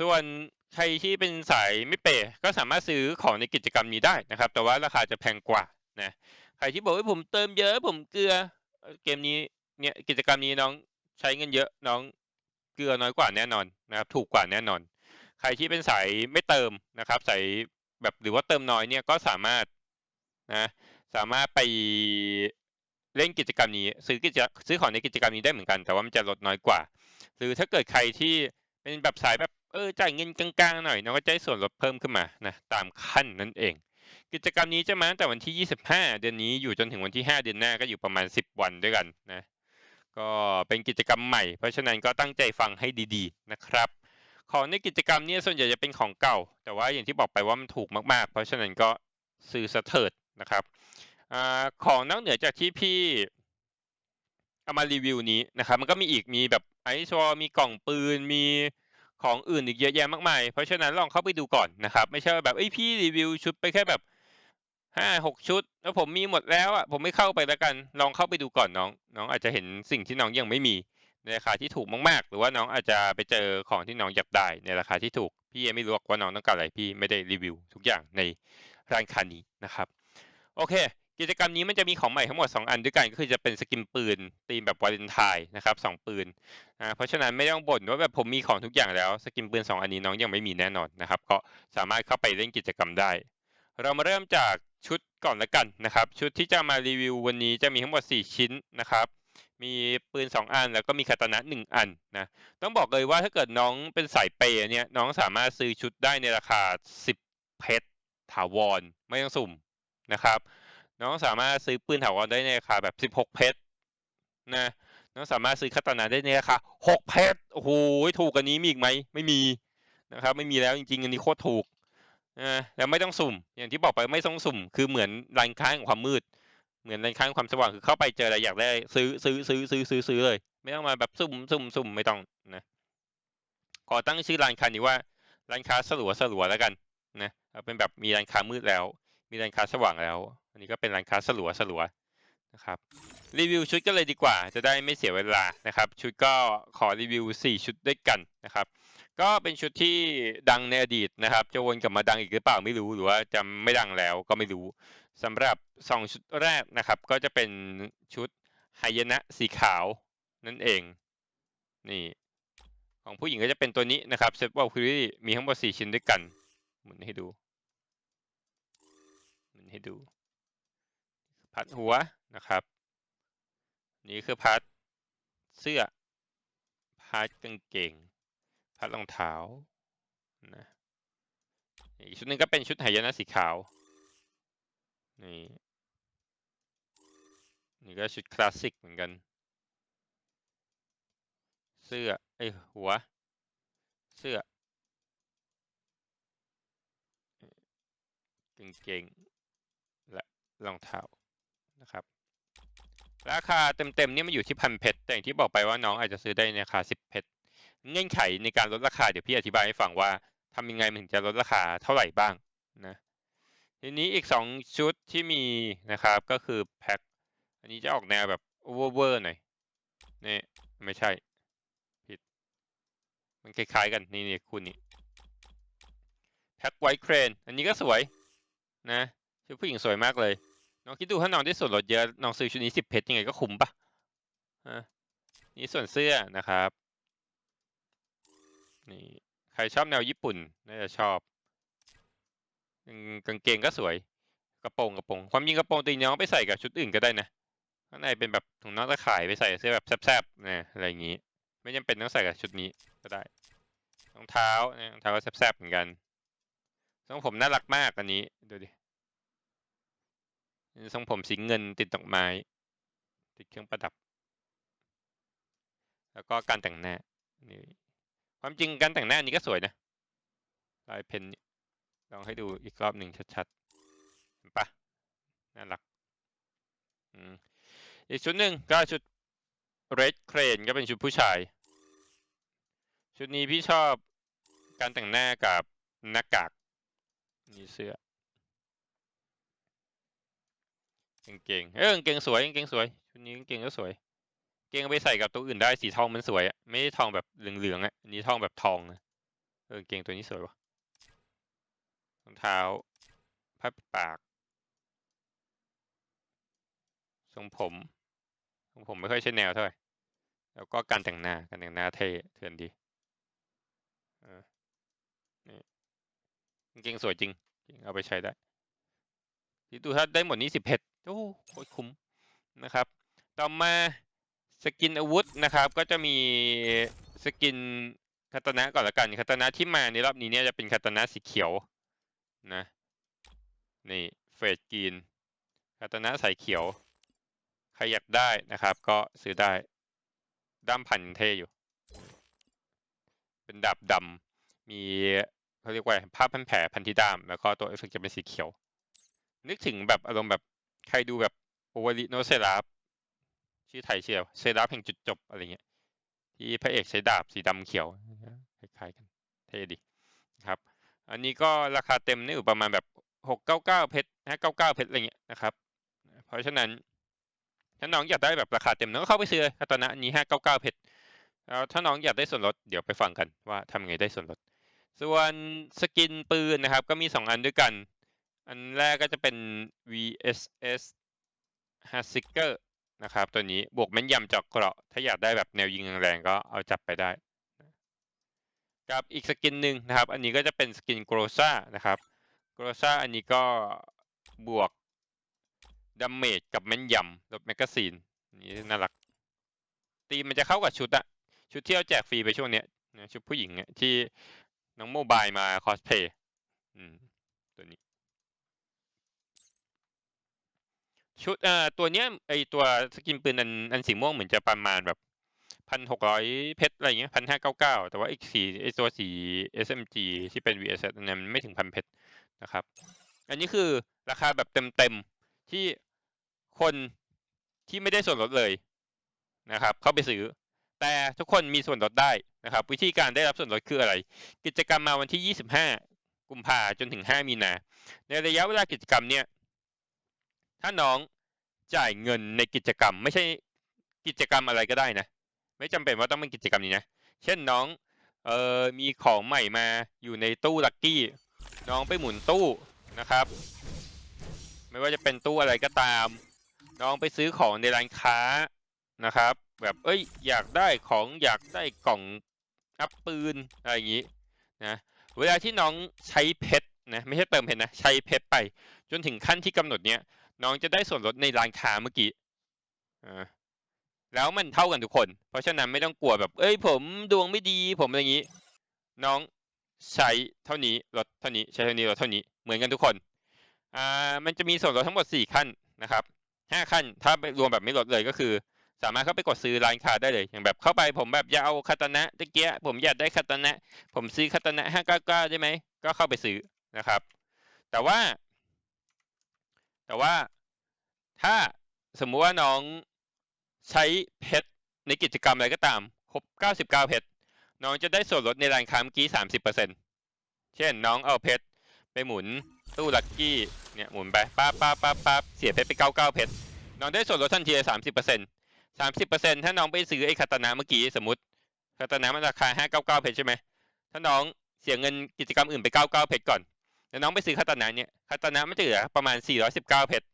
ส่วนใครที่เป็นสายไม่เปย์ก็สามารถซื้อของในกิจกรรมนี้ได้นะครับ แต่ว่าราคาจะแพงกว่านะใครที่บอกว่าผมเติมเยอะผมเกลือเกมนี้เนี่ยกิจกรรมนี้น้องใช้เงินเยอะน้องเกลือน้อยกว่าแน่นอนนะครับ ถูกกว่าแน่นอน ใครที่เป็นสายไม่เติมนะครับสายแบบหรือว่าเติมน้อยเนี่ยก็สามารถนะสามารถไปเล่นกิจกรรมนี้ ซื้อกิจซื้อของในกิจกรรมนี้ได้เหมือนกัน แต่ว่ามันจะลดน้อยกว่า หรือถ้าเกิดใครที่เป็นแบบสายแบบ เออจ่ายเงินกลางๆหน่อยน้องก็จะได้ส่วนลดเพิ่มขึ้นมานะตามขั้นนั่นเอง กิจกรรมนี้จะมาตั้งแต่วันที่ 25 เดือนนี้อยู่จนถึงวันที่ 5 เดือนหน้าก็อยู่ประมาณ 10 วันด้วยกันนะก็เป็นกิจกรรมใหม่ เพราะฉะนั้นก็ตั้งใจฟังให้ดีๆนะครับ ของในกิจกรรมนี้ส่วนใหญ่จะเป็นของเก่า แต่ว่าอย่างที่บอกไปว่ามันถูกมากๆ เพราะฉะนั้นก็ซื้อสะเถิดนะครับอของนอกเหนือจากที่พี่เอามารีวิวนี้นะครับ มันก็มีอีกมีแบบไอซ์วอมีกล่องปืนมี ของอื่นอีกเยอะแยะมากมาย เพราะฉะนั้นลองเข้าไปดูก่อนนะครับ ไม่ใช่แบบเอ้ยพี่รีวิวชุดไปแค่แบบห้าหกชุด แล้วผมมีหมดแล้วอะผมไม่เข้าไปแล้วกัน ลองเข้าไปดูก่อนน้อง น้องอาจจะเห็นสิ่งที่น้องยังไม่มีในราคาที่ถูกมากๆ หรือว่าน้องอาจจะไปเจอของที่น้องอยากได้ในราคาที่ถูก พี่ยังไม่รู้ว่าน้องต้องการอะไรพี่ไม่ได้รีวิว ทุกอย่างในร้านค้านี้นะครับ โอเค กิจกรรมนี้มันจะมีของใหม่ทั้งหมด 2 อันด้วยกันก็คือจะเป็นสกินปืนตีมแบบวาเลนไทน์นะครับสปืนนะเพราะฉะนั้นไม่ต้องบ่นว่าแบบผมมีของทุกอย่างแล้วสกินปืน 2 อันนี้น้องยังไม่มีแน่นอนนะครับ ก็สามารถเข้าไปเล่นกิจกรรมได้ เรามาเริ่มจากชุดก่อนละกันนะครับ ชุดที่จะมารีวิววันนี้จะมีทั้งหมด 4 ชิ้นนะครับ มีปืน 2 อันแล้วก็มีคาตานะ 1 อันนะต้องบอกเลยว่าถ้าเกิดน้องเป็นสายเปย์เนี่ยน้องสามารถซื้อชุดได้ในราคา 10 เพชรถาวรไม่ต้องสุ่มนะครับ น้องสามารถซื้อปืนถาวรได้ในราคาแบบ16เพชรนะน้องสามารถซื้อคาตานะได้ในราคา6เพชรโอ้โหถูกกันนี้มีอีกไหมไม่มีนะครับไม่มีแล้วจริงๆอันนี้โคตรถูกนะแล้วไม่ต้องสุ่ม อย่างที่บอกไปไม่ต้องสุ่ม คือเหมือนร้านค้าของความมืด เหมือนร้านค้าของความสว่างคือเข้าไปเจออะไรอยากได้ ซื้อซื้อซื้อซื้อซื้อซื้อเลย ไม่ต้องมาแบบสุ่มสุ่มสุ่มไม่ต้องนะขอตั้งชื่อร้านค้านี้ว่าร้านค้าสลัวสลัวแล้วกันนะเป็นแบบมีร้านค้ามืดแล้ว มีร้านค้าสว่างแล้ว อันนี้ก็เป็นร้านค้าสลัวสลัวนะครับรีวิวชุดกันเลยดีกว่า จะได้ไม่เสียเวลานะครับ ชุดก็ขอรีวิว 4 ชุดด้วยกันนะครับ ก็เป็นชุดที่ดังในอดีตนะครับ จะวนกลับมาดังอีกหรือเปล่าไม่รู้หรือว่าจะไม่ดังแล้วก็ไม่รู้สำหรับ 2 ชุดแรกนะครับ ก็จะเป็นชุดไฮยนะสีขาวนั่นเอง นี่ของผู้หญิงก็จะเป็นตัวนี้นะครับเซตบอลคิรี่มีทั้งหมด4ชิ้นด้วยกันหมุนให้ดู ให้ดูพัดหัวนะครับ นี่คือพัดเสื้อพัดกางเกงพัดรองเท้านะอีกชุดหนึ่งก็เป็นชุดไหยนะสีขาว นี่ นี่ก็ชุดคลาสสิกเหมือนกัน เสื้อไอหัว เสื้อกางเกงและ รองเท้านะครับ ราคาเต็มๆนี่มันอยู่ที่พันเพชรแต่อย่างที่บอกไปว่าน้องอาจจะซื้อได้ในราคาสิบเพชรเงื่อนไขในการลดราคาเดี๋ยวพี่อธิบายให้ฟังว่าทำยังไงมันถึงจะลดราคาเท่าไหร่บ้างนะทีนี้อีกสองชุดที่มีนะครับก็คือแพ็คอันนี้จะออกแนวแบบโอเวอร์ๆหน่อยนี่ไม่ใช่ ผิด มันคล้ายๆกันนี่นี่คุณนี่แพ็คไวท์เครน อันนี้ก็สวยนะชุดผู้หญิงสวยมากเลย น้องคิดดูถ้าน้องได้ส่วนลดเยอะ น้องซื้อชุดนี้สิบเพชรยังไงก็คุ้มปะอะนี่ส่วนเสื้อนะครับ นี่ใครชอบแนวญี่ปุ่นน่าจะชอบ กางเกงก็สวย กระโปรงกระโปรง ความยิงกระโปรงตีน้องไปใส่กับชุดอื่นก็ได้นะ ข้างในเป็นแบบถุงน้องตะข่ายไปใส่เสื้อแบบแซบๆนะอะไรอย่างนี้ ไม่จำเป็นต้องใส่กับชุดนี้ก็ได้ รองเท้ารองเท้าก็แซบๆเหมือนกันทรงผมน่ารักมากอันนี้ ดูดิ ทรงผมสีเงินติดดอกไม้ ติดเครื่องประดับ แล้วก็การแต่งหน้านี่ความจริงการแต่งหน้านี้ก็สวยนะลายเพนนี่ลองให้ดูอีกรอบหนึ่งชัดๆเห็นปะน่ารักอีกชุดหนึ่งก็ชุด Red Crane ก็เป็นชุดผู้ชาย ชุดนี้พี่ชอบการแต่งหน้ากับหน้ากากนี่เสื้อ กางเกงเออกางเกงสวยกางเกงสวยชุดนี้กางเกงก็สวยเกงเอาไปใส่กับตัวอื่นได้สีทองมันสวยอะไม่ได้ทองแบบเหลืองๆอะอันนี้ทองแบบทองอะเออเกงตัวนี้สวยวะรองเท้าผ้าปิดปากทรงผมทรงผมไม่ค่อยใช่แนวเท่าไหร่แล้วก็การแต่งหน้าการแต่งหน้าเท่เถื่อนดีเออนี่งสวยจริง เอาไปใช้ได้คิดดูถ้าได้หมดนี้สิบเพชร โอ้โคตรคุ้มนะครับ ต่อมาสกินอาวุธนะครับ ก็จะมีสกินคาตนะก่อนละกันคาตนะที่มาในรอบนี้เนี่ยจะเป็นคาตนะสีเขียวนะนี่เฟดกรีนคาตนะสายเขียวใครอยากได้นะครับ ก็ซื้อได้ด้ามพันเท่อยู่ เป็นดาบดำมีเขาเรียกว่าผ้าพันแผลพันที่ด้าม แล้วก็ตัวเอฟเฟกต์จะเป็นสีเขียว นึกถึงแบบอารมณ์แบบ ใครดูแบบโอวอริโนเซราฟชื่อไทยเชียวเซราฟแห่งจุดจบอะไรเงี้ย ที่พระเอกใช้ดาบสีดำเขียวคล้ายๆกันเท่ดีครับ อันนี้ก็ราคาเต็มนี่อยู่ประมาณแบบหกเก้าเก้าเพชรห้าเก้าเก้าเพชรอะไรเงี้ยนะครับ เพราะฉะนั้นถ้าน้องอยากได้แบบราคาเต็มน้องก็เข้าไปซื้อเลยคาตนะอันนี้ห้าเก้าเก้าเพชรแล้วถ้าน้องอยากได้ส่วนลดเดี๋ยวไปฟังกันว่าทำไงได้ส่วนลด ส่วนสกินปืนนะครับ ก็มีสองอันด้วยกัน อันแรกก็จะเป็น VSS h a s i k e r นะครับ ตัวนี้บวกแม่นยำจาะเกราะ ถ้าอยากได้แบบแนวยิงแรงๆก็เอาจับไปได้ กับอีกสกินหนึ่งนะครับ อันนี้ก็จะเป็นสกินโกรซ่านะครับโกรซ่าอันนี้ก็บวกดาเมจกับแม่นยำลดแมกกาซีนนี่น่ารัก ตีมันจะเข้ากับชุดอะชุดที่เราแจกฟรีไปช่วงเนี้ยชุดผู้หญิงเนี่ยที่น้องโมบายมาคอสเพย์อืมตัวนี้ ชุดเอ่อตัวเนี้ยไอตัวสกินปืนอันอันสีม่วงเหมือนจะประมาณแบบพันหกร้อยเพชรอะไรเงี้ยพันห้าเก้าเก้าแต่ว่าอีกสีไอตัวสี SMG ที่เป็น VS อันนั้นไม่ถึงพันเพชรนะครับ อันนี้คือราคาแบบเต็มๆ ที่คนที่ไม่ได้ส่วนลดเลยนะครับ เข้าไปซื้อ แต่ทุกคนมีส่วนลดได้นะครับ วิธีการได้รับส่วนลดคืออะไร กิจกรรมมาวันที่ 25 กุมภาจนถึง 5 มีนา ในระยะเวลากิจกรรมเนี่ย ถ้าน้องจ่ายเงินในกิจกรรม ไม่ใช่กิจกรรมอะไรก็ได้นะ ไม่จำเป็นว่าต้องเป็นกิจกรรมนี้นะ เช่นน้องเอ่อมีของใหม่มาอยู่ในตู้ลักกี้ น้องไปหมุนตู้นะครับ ไม่ว่าจะเป็นตู้อะไรก็ตาม น้องไปซื้อของในร้านค้านะครับ แบบเอ้ยอยากได้ของอยากได้กล่องอัพปืนอะไรอย่างนี้นะเวลาที่น้องใช้เพชรนะไม่ใช่เติมเพชรนะใช้เพชรไป จนถึงขั้นที่กำหนดเนี้ย น้องจะได้ส่วนลดในร้านค้าเมื่อกี้อ่าแล้วมันเท่ากันทุกคน เพราะฉะนั้นไม่ต้องกลัวแบบ เอ้ยผมดวงไม่ดีผมอะไรอย่างนี้ น้องใช้เท่านี้ลดเท่านี้ใช้เท่านี้ลดเท่านี้เหมือนกันทุกคนอ่ามันจะมีส่วนลดทั้งหมดสี่ขั้นนะครับห้าขั้นถ้าไปรวมแบบไม่ลดเลยก็คือ สามารถเข้าไปกดซื้อร้านค้าได้เลย อย่างแบบเข้าไปผมแบบอยากเอาคาตานะตะเกียผมอยากได้คาตานะ ผมซื้อคาตานะห้าเก้าเก้าได้ไหมก็เข้าไปซื้อนะครับ แต่ว่า แต่ว่าถ้าสมมุติว่าน้องใช้เพชรในกิจกรรมอะไรก็ตาม ครบเก้าสิบเพชรน้องจะได้ส่วนลดในร้านค้าเมื่อกี้สามสิบเเช่นน้องเอาเพชรไปหมุนตู้ลักกี้เนี่ยหมุนไปป้าป้าป้าป้าเสียเพชรไปเก้าเพชรน้องได้ส่วนลดทันทีสามสิบเปอร์เซ็นสามสิบเปอร์เซ็นถ้าน้องไปซื้อไอ้คาตานะเมื่อกี้สมมติคาตานะมันราคาห้าเพชรใช่ไหมถ้าน้องเสียเงินกิจกรรมอื่นไปเก้าเก้าเพชรก่อน แล้วน้องไปซื้อคาตานะเนี่ยคาตานะมันจะเหลือประมาณสี่ร้อยสิบเพชร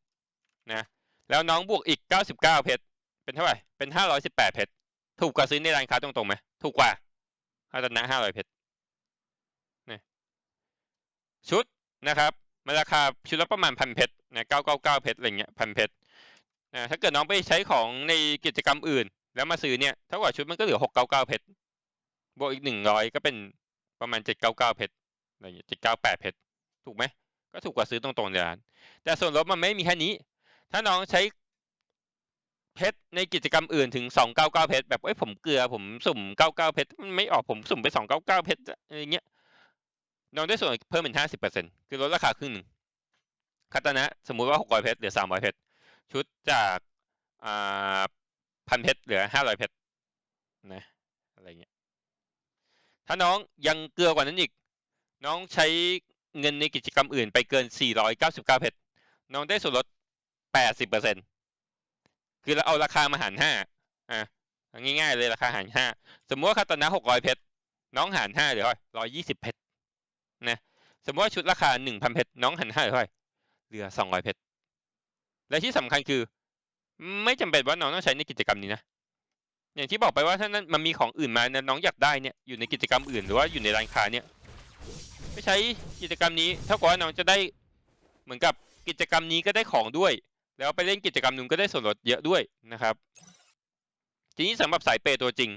นะแล้วน้องบวกอีกเก้าสิบเพชรเป็นเท่าไหร่เป็นห้าร้อยสิบแปดเพชรถูกกว่าซื้อในร้านค้าตรงๆไหมถูกกว่าคาตานะห้าร้อยเพชรนะชุดนะครับมันราคาชุดละประมาณพันเพชรนะเก้าเพชรอะไรเงี้ยพันเพชรนะถ้าเกิดน้องไปใช้ของในกิจกรรมอื่น แล้วมาซื้อเนี่ยเท่ากับชุดมันก็เหลือหกเก้าเพชรบวกอีกหนึ่งร้อยก็เป็นประมาณเจ็ดเพชรอะไรเงี้ยเจ็ดเก้าแปดเพชร ถูกไหมก็ถูกกว่าซื้อตรงๆในร้าน แต่ส่วนลดมันไม่มีแค่นี้ ถ้าน้องใช้เพชรในกิจกรรมอื่นถึงสองเก้าเก้าเพชรแบบเอ้ยผมเกลือผมสุ่มเก้าเก้าเพชรมันไม่ออกผมสุ่มไปสองเก้าเก้าเพชรอะไรเงี้ยน้องได้ส่วนเพิ่มเป็นห้าสิบเปอร์เซ็นคือลดราคาครึ่งหนึ่งคาตานะ สมมุติว่าหกร้อยเพชรเหลือสามร้อยเพชรชุดจากอ่าพันเพชรเหลือห้าร้อยเพชรนะอะไรเงี้ยถ้าน้องยังเกลือกว่านั้นอีก น้องใช้ เงินในกิจกรรมอื่นไปเกิน 499 เพชร น้องได้ส่วนลด 80เปอร์เซ็นคือเราเอาราคามาหารห้าอะง่ายๆเลยราคาหารห้าสมมติว่าคาตนะ 600 เพชร น้องหารห้าเหลือเท่าไหร่120 เพชร นะ สมมติว่าชุดราคา 1,000 เพชร น้องหารห้าเหลือเท่าไหร่เหลือ 200 เพชร และที่สำคัญคือ ไม่จำเป็นว่าน้องต้องใช้ในกิจกรรมนี้นะอย่างที่บอกไปว่าถ้านั้นมันมีของอื่นมานะน้องอยากได้เนี่ยอยู่ในกิจกรรมอื่นหรือว่าอยู่ในร้านค้าเนี่ย ไม่ใช้กิจกรรมนี้เท่ากับว่าน้องจะได้เหมือนกับกิจกรรมนี้ก็ได้ของด้วย แล้วไปเล่นกิจกรรมนึงก็ได้ส่วนลดเยอะด้วยนะครับ ทีนี้สำหรับสายเปย์ตัวจริง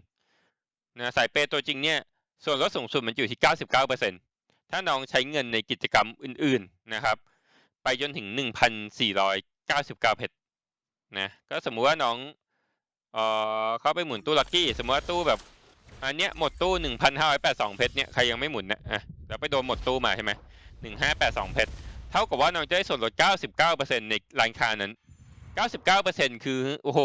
นะสายเปย์ตัวจริงเนี่ยส่วนลดสูงสุดมันอยู่ที่ 99%ถ้าน้องใช้เงินในกิจกรรมอื่นๆนะครับ ไปจนถึง 1,499 เพชรนะก็สมมุติว่าน้องเอ่อเข้าไปหมุนตู้ลัคกี้ สมมติว่าตู้แบบ อันเนี้ยหมดตู้หนึ่งพันห้าร้อยแปดสองเพชรเนี่ยใครยังไม่หมุนนะอะแล้วไปโดนหมดตู้มาใช่ไหมหนึ่งห้าแปดสองเพชรเท่ากับว่าน้องจะได้ส่วนลดเก้าสิบเก้าเปอร์เซ็นในร้านค้านั้นเก้าสิบเก้าเปอร์เซ็นคือโอ้โห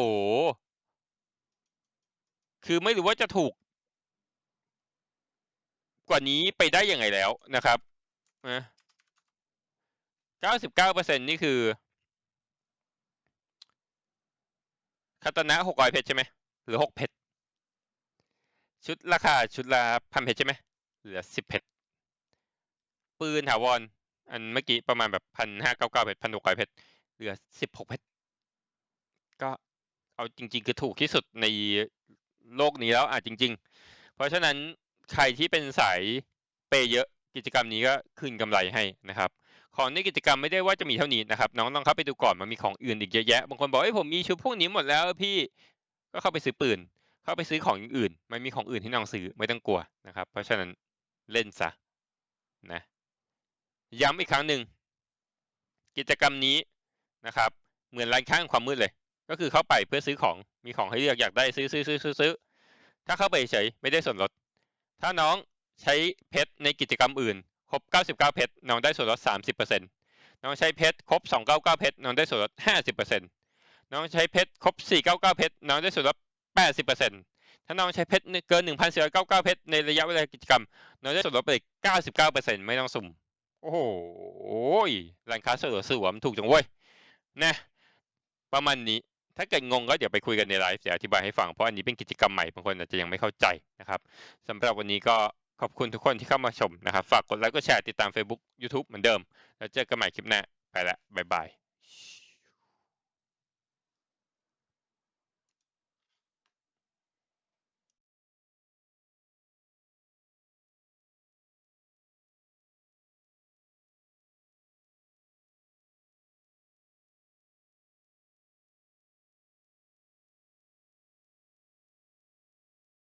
คือไม่รู้ว่าจะถูก กว่านี้ไปได้ยังไงแล้วนะครับนะเก้าสิบเก้าเปอร์เซ็นนี่คือคาตนะหกร้อยเพชรใช่ไหมหรือหกเพชร ชุดราคาชุดละพันเพชรใช่ไหมเหลือสิบเพชรปืนถาวรอันเมื่อกี้ประมาณแบบพันห้าเก้าเก้าเพชรพันหกร้อยเพชรเหลือสิบหกเพชรก็เอาจริง ๆ คือถูกที่สุดในโลกนี้แล้วอะจริง ๆ เพราะฉะนั้นใครที่เป็นสายเปย์เยอะกิจกรรมนี้ก็คืนกำไรให้นะครับ ของในกิจกรรมไม่ได้ว่าจะมีเท่านี้นะครับ น้องต้องเข้าไปดูก่อนมันมีของอื่นอีกเยอะแยะบางคนบอกเอ้ยผมมีชุดพวกนี้หมดแล้วพี่ก็เข้าไปซื้อปืน เข้าไปซื้อของอย่างอื่น มันมีของอื่นที่น้องซื้อไม่ต้องกลัวนะครับ เพราะฉะนั้นเล่นซะนะย้ำอีกครั้งหนึ่งกิจกรรมนี้นะครับ เหมือนร้านค้างความมืดเลย ก็คือเข้าไปเพื่อซื้อของมีของให้เลือกอยากได้ซื้อซื้อซื้อซื้อซื้อถ้าเข้าไปเฉยไม่ได้ส่วนลด ถ้าน้องใช้เพชรในกิจกรรมอื่น ครบ 99 เพชรน้องได้ส่วนลด 30%น้องใช้เพชรครบ 299 เพชรน้องได้ส่วนลด 50%น้องใช้เพชรครบ 499 เพชรน้องได้ส่วนลด 80%ถ้าน้องใช้เพชรเกิน 1,499 เพชรในระยะเวลากิจกรรม น้องได้ส่วนลดไปอีก99%ไม่ต้องสุ่ม โอ้โหร้านค้าสะดวกซื้อมันถูกจังเว้ย นะ ประมาณนี้ ถ้าเกิดงงก็เดี๋ยวไปคุยกันในไลฟ์เดี๋ยวอธิบายให้ฟัง เพราะอันนี้เป็นกิจกรรมใหม่ บางคนอาจจะยังไม่เข้าใจนะครับสำหรับวันนี้ก็ขอบคุณทุกคนที่เข้ามาชมนะครับ ฝากกดไลค์ กดแชร์ ติดตาม Facebook YouTube เหมือนเดิม แล้วเจอกันใหม่คลิปหน้า ไปละ บ๊ายบาย